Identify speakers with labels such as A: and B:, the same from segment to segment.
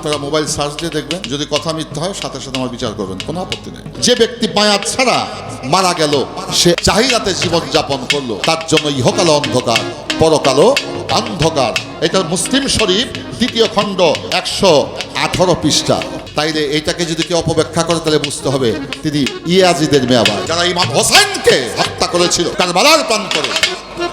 A: আপনারা mobile search দিয়ে দেখবেন, যদি কথা মিথ্যা হয়, সাথে সাথে আমার বিচার করবেন, কোনো আপত্তি নেই। যে ব্যক্তি বায়াত ছাড়া মারা গেল, সে চাহিদাতে জীবন যাপন করল, তার জন্য ইহকালো অন্ধকার পরকালো অন্ধকার। এটা মুসলিম শরীফ, দ্বিতীয় খণ্ড, একশো আঠারো পৃষ্ঠা। তাইলে এটাকে যদি কেউ অপব্যাখ্যা করে, তাহলে বুঝতে হবে তিনি ইয়াজিদের মেয়াবার যারা ইমাম হোসেনকে হত্যা করেছিল, কারবালার প্রাণ করে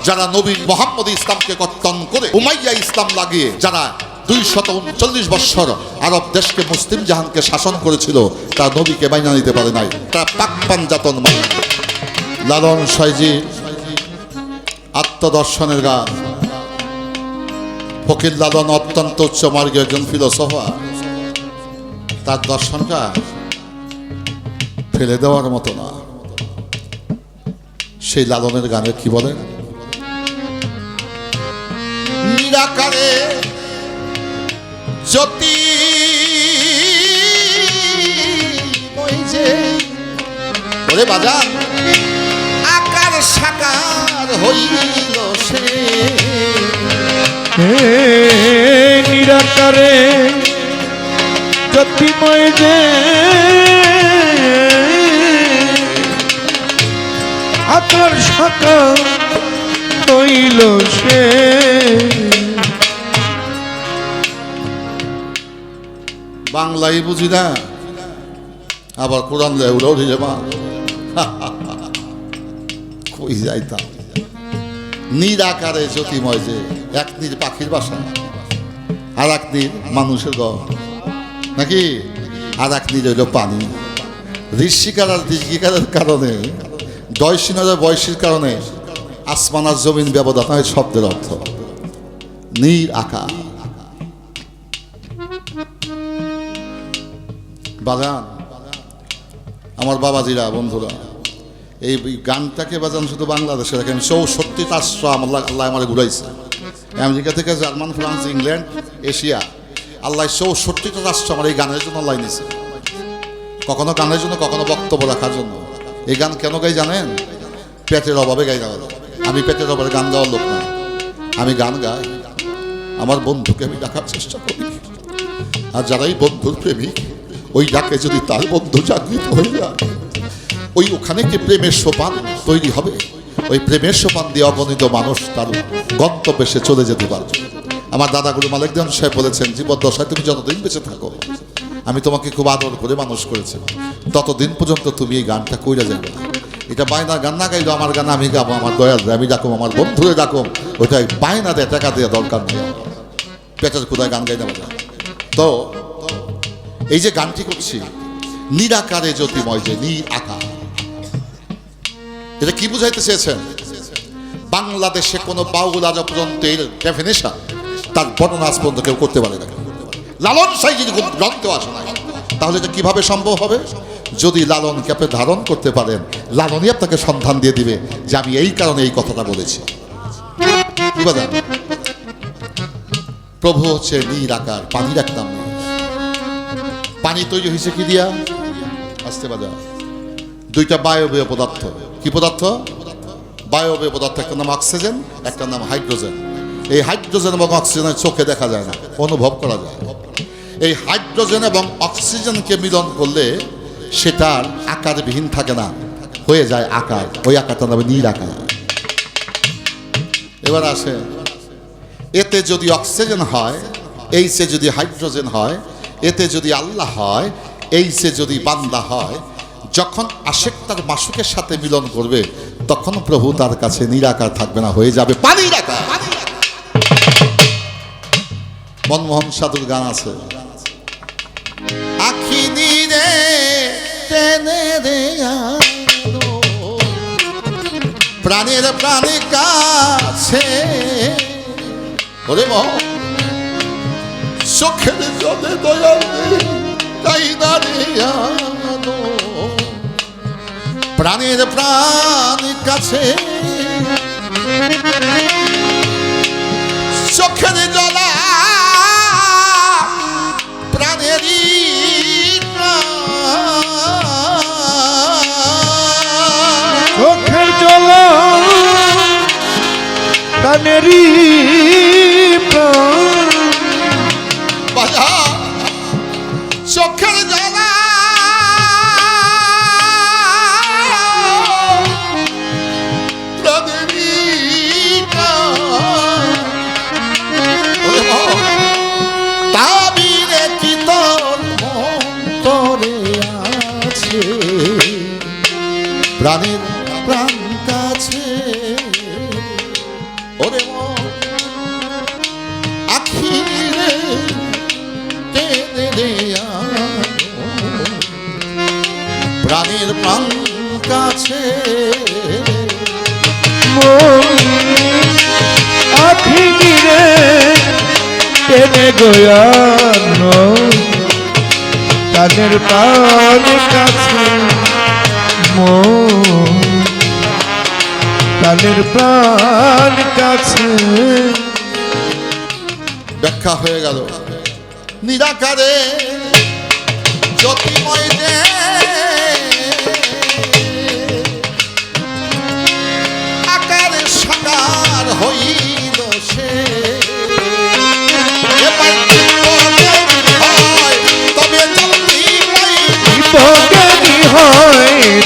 A: যারা নবী মোহাম্মদ ইসলামকে কর্তন করে উমাইয়া ইসলাম লাগিয়ে, যারা দুই শত উনচল্লিশ বৎসর আরব দেশকে মুসলিম জাহানকে শাসন করেছিল, তা নবীকে মাইনা নিতে পারে নাই তারা পাক পাঞ্জাতন লালন সাইজি আত্মদর্শনের গান। ফকির লালন অত্যন্ত উচ্চ মার্গের একজন ফিলোসফার। তার দর্শনটা ফেলে দেওয়ার মতো না। সেই লালনের গানে কি বলেন নিরাকারে ওরে বাজা আকার সাকার হইল সে।
B: নিরাকারে জ্যোতিময় যে। আকার শাখা তৈল সে।
A: বাংলাই বুঝি না? আবার কোরআন দেয় উড়াও দিয়ে মা কই যাইতাম নিরাকারে জ্যোতিময় যে, এক নীর পাখির বাসা আর এক নীর মানুষের ঘর। নাকি? আর এক নীর হইল পানি। ঋষিকার আর দীর্ঘিকারের কারণে দয়সিনারের বয়সীর কারণে, আসমান আর জমিন ব্যবধান হয় শব্দের অর্থ। নীর আকাশ বাজান আমার বাবাজিরা, বন্ধুরা, এই গানটাকে বাজান শুধু বাংলাদেশে রাখেন, চৌষট্টি রাষ্ট্র আল্লাহ আল্লাহ আমার ঘুরাইছে। আমেরিকা থেকে German, France, England, Asia, Allah চৌষট্টিটা রাষ্ট্র আমার এই গানের জন্য আল্লাহ নিছে কখনো গানের জন্য, কখনো বক্তব্য রাখার জন্য। এই গান কেন গাই জানেন? পেটের অভাবে গাই গাওয়া আমি পেটের অভাবে গান গাওয়ার লোক না। আমি গান গাই। আমার বন্ধুকে আমি ডাকার চেষ্টা করি। আর যারাই বন্ধুর প্রেমিক ওই ডাকে যদি তার বন্ধু জাগৃত হয়ে যায় ওই ওখানে কি প্রেমের সোপান তৈরি হবে? ওই প্রেমের সোপান দিয়ে অগণিত মানুষ তার গন্তব্যে সে চলে যেতে পারবে। আমার দাদাগুরু মালিকদান সাহেব বলেছেন, জীবদ্দশায় তুমি যতদিন বেঁচে থাকো, আমি তোমাকে খুব আদর করে মানুষ করেছি। ততদিন পর্যন্ত তুমি এই গানটা কইরা যাবে না। এটা বায়না গান না গাইলো আমার গান আমি গাবো, আমার দয়াল আমি ডাকুম, আমার বন্ধুরে ডাকুম। ওইটাই বায়না দেয়, টাকা দেওয়া দরকার নেই। পেটের কোথায় গান গাই দেওয়া যায় তো এই যে গানটি করছি, নিরাকারে জ্যোতিময় যে নি আকার। এটা কি বুঝাইতে চেয়েছেন? বাংলাদেশে কোনো বাউল আজ পর্যন্ত এর ডেফিনেশন তার বর্ণনা আজ পর্যন্ত কেউ করতে পারে না লালন সাই যদি গ্রন্থ আসে না তাহলে এটা কীভাবে সম্ভব হবে? যদি লালনকে আপনি ধারণ করতে পারেন, লালনই আপনাকে সন্ধান দিয়ে দিবে যে আমি এই কারণে এই কথাটা বলেছি। প্রভু হচ্ছে নীর আকার, পানির এক নাম। পানি তৈরি হয়েছে কি দিয়া? আসতে বাজা দুইটা বায়বীয় পদার্থ। কি পদার্থ? বায়বীয় পদার্থ, একটা নাম অক্সিজেন, একটা নাম হাইড্রোজেন। এই হাইড্রোজেন এবং অক্সিজেনের চোখে দেখা যায় না, অনুভব করা যায়। এই হাইড্রোজেন এবং অক্সিজেনকে মিলন করলে সেটার আকারবিহীন থাকে না, হয়ে যায় আকার। ওই আকারটা নামে নীল আকার। এবার আসে এতে যদি অক্সিজেন হয় এইসে যদি হাইড্রোজেন হয় এতে যদি আল্লাহ হয় এইসে যদি বান্দা হয়, যখন আশেক তার মাসুকের সাথে মিলন করবে, তখন প্রভু তার কাছে নিরাকার থাকবে না, হয়ে যাবে পানির আকার। মনমোহন সাধুর গান আছে। আখি নীরে রে প্রাণের প্রাণে কাছে। ওরে মহ চোখের জলে দয়াল তাই না রে আলো। প্রাণের প্রাণ কাছে চোখের জলা প্রাণেরই প্রাণ।
B: চোখের জল প্রাণেরই
A: কাছে। আখি
B: গিরে টেনে গয়ানো তাদের পান কাছে মন তাদের প্রাণ কাছে।
A: ব্যাখ্যা হয়ে গেল। নিরাকারে জ্যোতিময় যে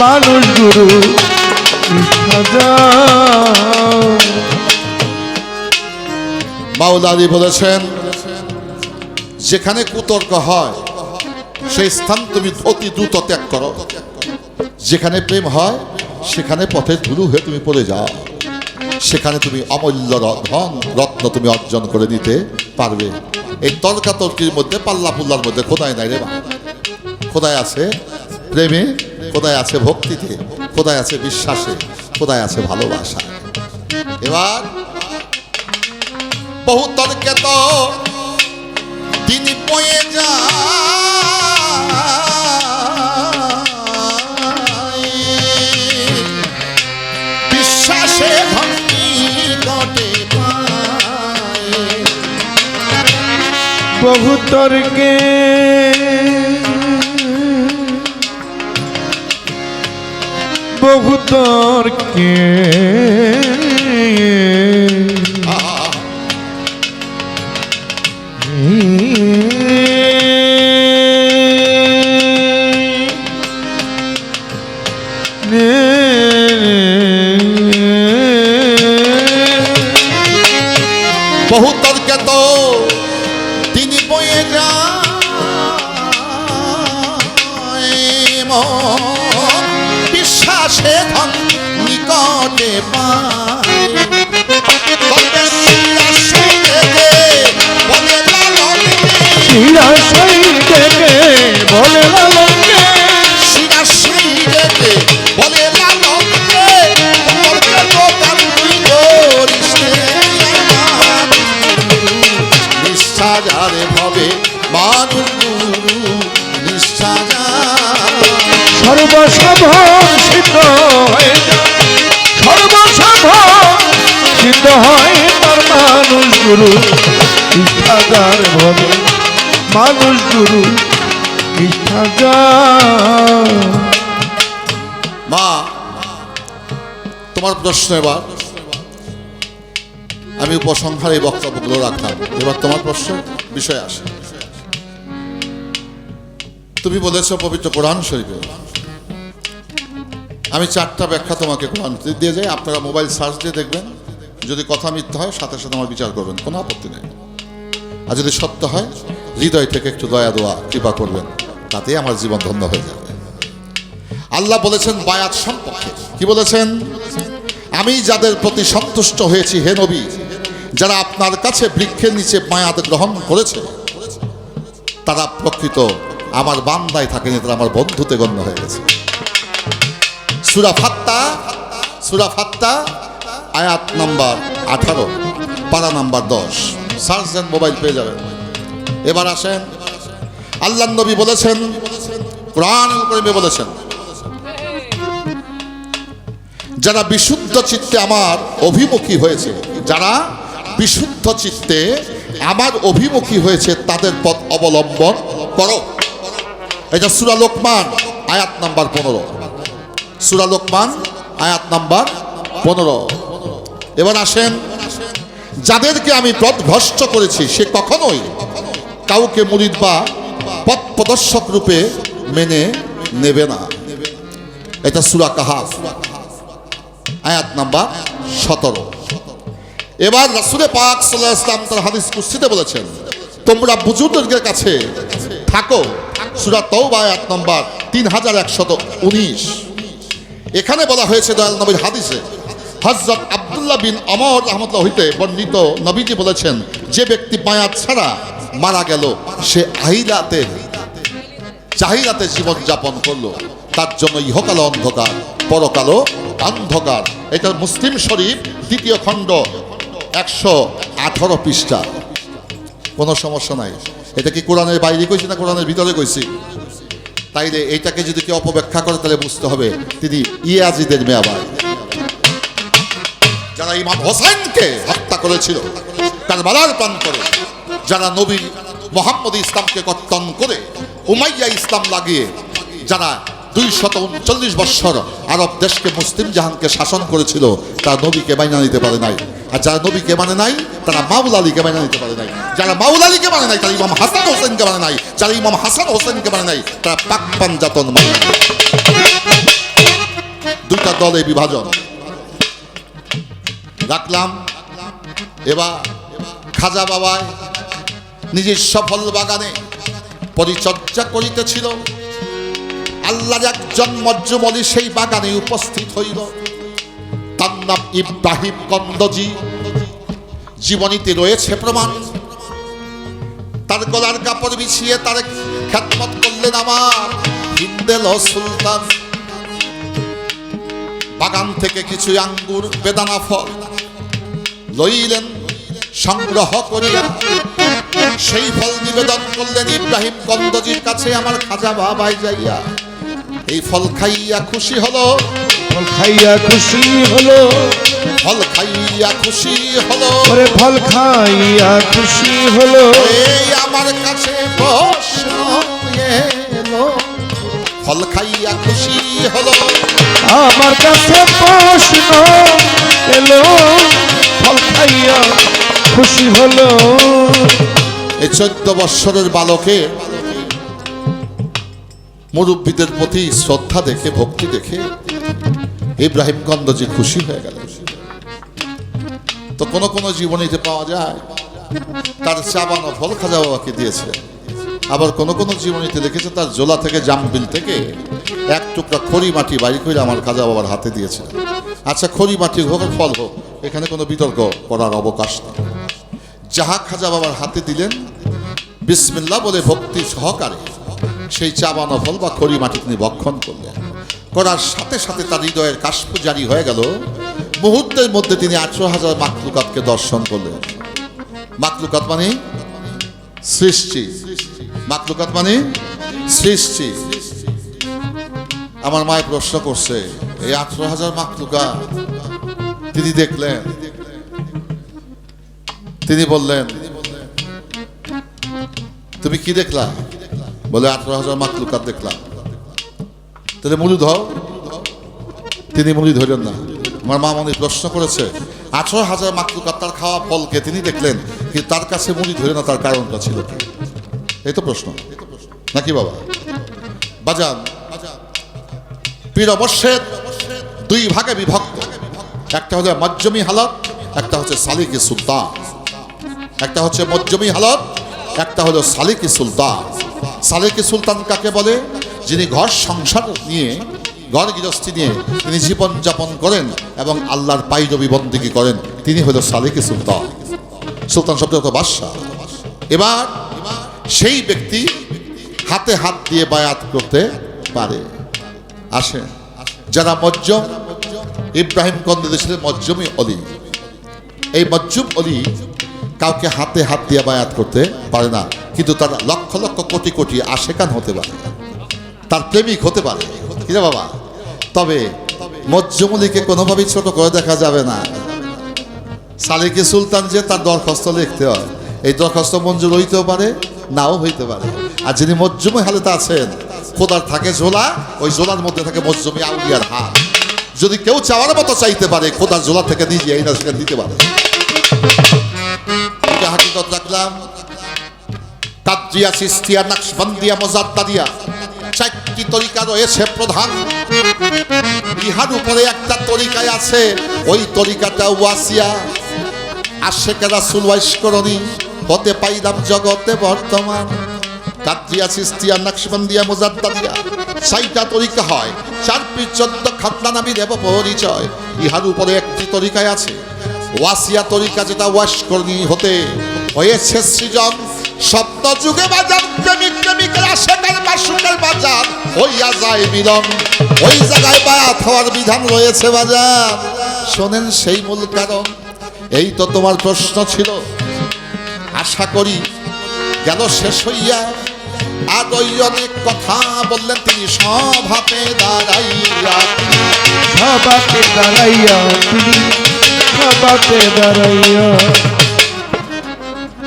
A: মানুষ গুরু মাওলাদি বলেছেন, যেখানে কুতর্ক হয়, সেই স্থান তুমি অতি দ্রুত ত্যাগ করো। যেখানে প্রেম হয়, সেখানে পথে ধুলু হয়ে তুমি পড়ে যাও। সেখানে তুমি অমূল্য ধন, রত্ন তুমি অর্জন করে নিতে পারবে। এই তর্কাতর্কির মধ্যে পাল্লা পুল্লার মধ্যে খোদায় নাই রে বা খোদায় আছে প্রেমে খোদায় আছে ভক্তিতে খোদায় আছে বিশ্বাসে খোদায় আছে ভালোবাসা? এবার বহু তর্কে তো তিনি বিশ্বাসে পায়।
B: বহু তর্কে বহু তর্কে।
A: আহা, বহু তর্কে তো তিনি বয়ে যায়। নিকটে পায়। তবে বলে লালনকে,
B: শিরাশাই ডেকে বলে লালনকে
A: তর্কে তো তার তুই করিস রে আমার গুরু। নিষ্ঠাজারে ভবে মানুষ গুরু নিষ্ঠাজার
B: সর্বসাধন সিদ্ধ হয় মানুষ গুরু ভবে মানুষ গুরু
A: মা, তোমার প্রশ্ন এবার। আমি উপসংহারে এই বক্তব্যগুলো রাখলাম। এবার তোমার প্রশ্ন, বিষয় আসে। তুমি বলেছ পবিত্র কোরআন শরীফে। আমি চারটা ব্যাখ্যা তোমাকে কোরআন দিয়ে যাই, আপনারা মোবাইল সার্চ দিয়ে দেখবেন। যদি কথা মিথ্যা হয়, সাথে সাথে আমার বিচার করবেন, কোনো আপত্তি নেই। আর যদি সত্য হয়, হৃদয় থেকে একটু দয়া, দোয়া, কৃপা করবেন তাতে আমার জীবন ধন্য হয়ে যাবে। আল্লাহ বলেছেন, বায়াত সম্পর্কে। কি বলেছেন? আমি যাদের প্রতি সন্তুষ্ট হয়েছি, হে নবী, যারা আপনার কাছে বৃক্ষের নিচে বায়াত গ্রহণ করেছে, তারা প্রকৃত আমার বান্দায় থাকেনি তারা আমার বন্ধুতে গণ্য হয়ে গেছে। সুরা ফাত্তা সুরা ফাত্তা আয়াত নাম্বার আঠারো, পারা নাম্বার দশ। সার্চ দেন মোবাইল পেয়ে যাবেন। এবার আসেন আল্লাহ নবী বলেছেন, কোরআন করিমে বলেছেন, যারা বিশুদ্ধ চিত্তে আমার অভিমুখী হয়েছে, যারা বিশুদ্ধ চিত্তে আমার অভিমুখী হয়েছে, তাদের পথ অবলম্বন করো। এটা সুরা লোকমান, আয়াত নাম্বার পনেরো। সুরা লোকমান, আয়াত নাম্বার পনেরো। এবার আসেন। যাদেরকে আমি পথভ্রষ্ট করেছি, সে কখনোই কাউকে মুরিদ বা পথ প্রদর্শক রূপে মেনে নেবে না। এটা সুরা কাহাফ। আয়াত নাম্বার সতেরো। এবার রাসুলে পাক সাল্লাহ ইসলাম তার হাদিস কুস্তিতে বলেছেন, তোমরা বুজুর্গের কাছে থাকো। সুরা তৌবা আয়াত নম্বর তিন হাজার একশত উনিশ। এখানে বলা হয়েছে দয়াল নবীর হাদিসে হজরত আব্দুল্লাহ বিন অমর রহমতুল্লাহ হইতে বর্ণিত নবীজি বলেছেন, যে ব্যক্তি বায়াত ছাড়া মারা গেল, সে আহিলাতে চাহিদাতে জীবন যাপন করল। তার জন্য ইহকাল অন্ধকার, পরকালও অন্ধকার। এটা মুসলিম শরীফ, দ্বিতীয় খণ্ড, একশো আঠারো পৃষ্ঠা। কোনো সমস্যা নাই। এটা কি কোরআনের বাইরে কইছি না কোরআনের ভিতরে কইছি? তাইলে এইটাকে যদি কেউ অপব্যাখ্যা করে, তাহলে বুঝতে হবে তিনি ইয়াজিদের মেয়াবাই যারা ইমাম হোসেনকে হত্যা করেছিল। কারবালার প্রান্তরে যারা নবী মোহাম্মদ ইসলামকে কর্তন করে উমাইয়া ইসলাম লাগিয়ে যারা দুই শত উনচল্লিশ বৎসর আরব দেশকে মুসলিম জাহানকে শাসন করেছিল, তারা নবীকে মাইনা নিতে পারে নাই। আর যারা নবীকে মানে নাই, তারা মাউল আলীকে মাইনা নিতে পারে নাই। যারা মাউল আলীকে মানে নাই, তারা ইমাম হাসান হোসেনকে মানে নাই। যারা ইমাম হাসান হোসেনকে মানে নাই, তারা পাক পাঞ্জাতন মানে। দুইটা দলে বিভাজন। রাখলাম। এবার খাজা বাবায় নিজের সফল বাগানে পরিচর্যা করিতেছিল। আল্লাহর একজন মজ্জুমলি সেই বাগানে উপস্থিত হইল। তার নাম ইব্রাহিম কন্দজি। জীবনীতে রয়েছে প্রমাণ। তার গলার কাপড় বিছিয়ে তার খ্যাতমত করলেন আমার হিন্দেল সুলতান। বাগান থেকে কিছু আঙ্গুর, বেদানা ফল লইলেন সংগ্রহ করিয়া সেই ফল নিবেদন করলেন ইব্রাহিম গন্ধজির কাছে আমার খাজা বাবাই যাইয়া এই ফল খাইয়া খুশি হলো।
B: ফল খাইয়া খুশি হলো।
A: ফল খাইয়া খুশি হলো।
B: ওরে ফল খাইয়া খুশি হলো।
A: এই আমার কাছে প্রশ্ন এলো। ফল খাইয়া খুশি হলো।
B: আমার কাছে প্রশ্ন খুশি হলো।
A: এই চোদ্দ বৎসরের বালকে মুরব্বীদের প্রতি শ্রদ্ধা দেখে, ভক্তি দেখে ইব্রাহিম গন্ধজি খুশি হয়ে গেল। তো কোন কোন জীবনীতে পাওয়া যায়, তার চাবানো ফল খাজা বাবাকে দিয়েছে। আবার কোন কোন জীবনীতে লিখেছে তার জোলা থেকে, জামবিল থেকে এক টুকরা খড়ি মাটি বাড়ি করে আমার খাজা বাবার হাতে দিয়েছে। আচ্ছা খড়ি মাটি হোক ফল হোক, এখানে কোনো বিতর্ক করার অবকাশ নেই। যাহা খাজা বাবার হাতে দিলেন বিসমিল্লা বলে ভক্তি সহকারে সেই চাবানো ফল বা খড়ি মাটি তিনি ভক্ষণ করলেন। করার সাথে সাথে তার হৃদয়ের কাশ্প জারি হয়ে গেল। মুহূর্তের মধ্যে তিনি আঠারো হাজার মাকলুকাতকে দর্শন করলেন। মাকলুকাত মানে সৃষ্টি। মাকলুকাত মানে সৃষ্টি। আমার মায়ের প্রশ্ন করছে, এই আঠারো হাজার মাকলুকা তিনি দেখলেন? তিনি বললেন, তুমি কি দেখলা? বলে, আঠারো হাজার মাকলুকাত দেখলাম। তাহলে মুড়ি ধর তিনি মুড়ি ধরেন না। আমার মা মনে প্রশ্ন করেছে, আঠারো হাজার মাকলুকাত তার খাওয়া ফলকে তিনি দেখলেন কিন্তু তার কাছে মুড়ি ধরে না, তার কারণটা ছিল এই তো প্রশ্ন। নাকি বাবা? বাজান, পীর অবশ্যের দুই ভাগে বিভক্ত। একটা হচ্ছে মজ্জমি হালত, একটা হচ্ছে সালিকি সুলতান। একটা হচ্ছে মজ্জমি হালত, একটা হলো সালিকি সুলতান। সালিকি সুলতান কাকে বলে? যিনি ঘর সংসার নিয়ে, ঘর গৃহস্থী নিয়ে তিনি জীবন যাপন করেন এবং আল্লাহর পাইরবি বন্দিগি করেন। তিনি হলো সালিকি সুলতান। সুলতান শব্দ হতো বাদশাহ। এবার সেই ব্যক্তি হাতে হাত দিয়ে বায়াত করতে পারে। আসেন, যারা মজ্জম, ইব্রাহিম কন্দে ছিলেন মজ্জমি অলি। এই মজ্জুম অলি কাউকে হাতে হাত দিয়ে বায়াত করতে পারে না, কিন্তু তার লক্ষ লক্ষ কোটি কোটি আশেকান হতে পারে। তার প্রেমিক হতে পারে। কিরে বাবা? তবে মজ্জুমলিকে কোনোভাবেই ছোট করে দেখা যাবে না। সালেকে সুলতান যে তার দরখাস্ত লিখতে হয়, এই দরখাস্ত মঞ্জুর হইতেও পারে, নাও হইতে পারে। আর যিনি মজ্জুমে হালেতে আছেন, খোদার থাকে ঝোলা, ওই ঝোলার মধ্যে থাকে মজ্জুমি আউলিয়ার হাত যদি কেউ চাওয়ার মতো চাইতে পারে খোদার ঝোলা থেকে নিজে এই না সেখানে দিতে পারে। তাজিয়া সিস্তিয়া নাকশবন্দিয়া তরিকা রয়েছে প্রধান। ইহার উপরে একটা তরিকায় আছে, ওই তরিকাটা ওয়াসিয়া। হতে পাইলাম জগতে বর্তমান। কাদ্রিয়া সিস্তিয়া নাকশবন্দিয়া মোজাদ্দাদিয়া। সাইটা তরিকা হয় চার পির চোদ্দ খাতনা নামি দেব পরিচয়। ইহার উপরে একটি তরিকায় আছে, ওয়াসিয়া তরিকা যেটা ওয়াসকরণী হতে হয়েছে সৃজন। সপ্ত যুগে বাজার, প্রেমিক প্রেমিকের আশেকের মাসুকের বাজার। হইয়া যায় মিলন ওই জায়গায় বায়াত হওয়ার বিধান রয়েছে বাজার। শোনেন সেই মূল কারণ, এই তো তোমার প্রশ্ন ছিল। আশা করি গেল শেষ হইয়া। আর ওই অনেক কথা বললেন তিনি, সভাতে দাঁড়াইয়া।
B: সবাতে দাঁড়াইয়া সবাতে দাঁড়াইয়া।